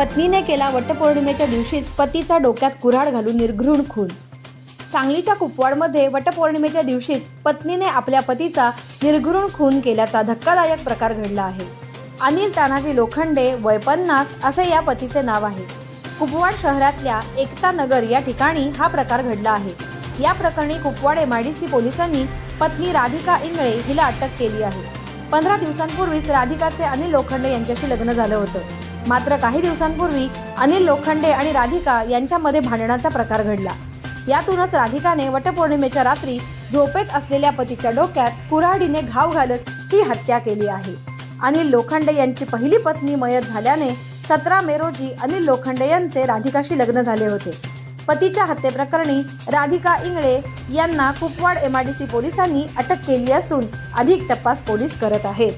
पत्नीने केला वटपौर्णिमेच्या दिवशीच पतीचा डोक्यात कुऱ्हाड घालून निर्घृण खून. सांगलीच्या कुपवाडमध्ये वटपौर्णिमेच्या दिवशीच पत्नीने आपल्या पतीचा निर्घृण खून केल्याचा धक्कादायक प्रकार घडला आहे. अनिल तानाजी लोखंडे वय पन्नास असे या पतीचे नाव आहे. कुपवाड शहरातल्या एकता नगर या ठिकाणी हा प्रकार घडला आहे. या प्रकरणी कुपवाड एमआयडीसी पोलिसांनी पत्नी राधिका इंगळे हिला अटक केली आहे. पंधरा दिवसांपूर्वीच राधिकाचे अनिल लोखंडे यांच्याशी लग्न झालं होतं. मात्र काही दिवसांपूर्वी अनिल लोखंडे आणि राधिका यांच्यामध्ये भांडणाचा प्रकार घडला. यातूनच राधिकाने वटपौर्णिमेच्या रात्री झोपेत असलेल्या पतीच्या डोक्यात कुऱ्हाडीने घाव घालत ही हत्या केली आहे. अनिल लोखंडे यांची पहिली पत्नी मयत झाल्याने सतरा मे रोजी अनिल लोखंडे यांचे राधिकाशी लग्न झाले होते. पतीच्या हत्येप्रकरणी राधिका इंगळे यांना कुपवाड एमआयडीसी पोलिसांनी अटक केली असून अधिक तपास पोलीस करत आहेत.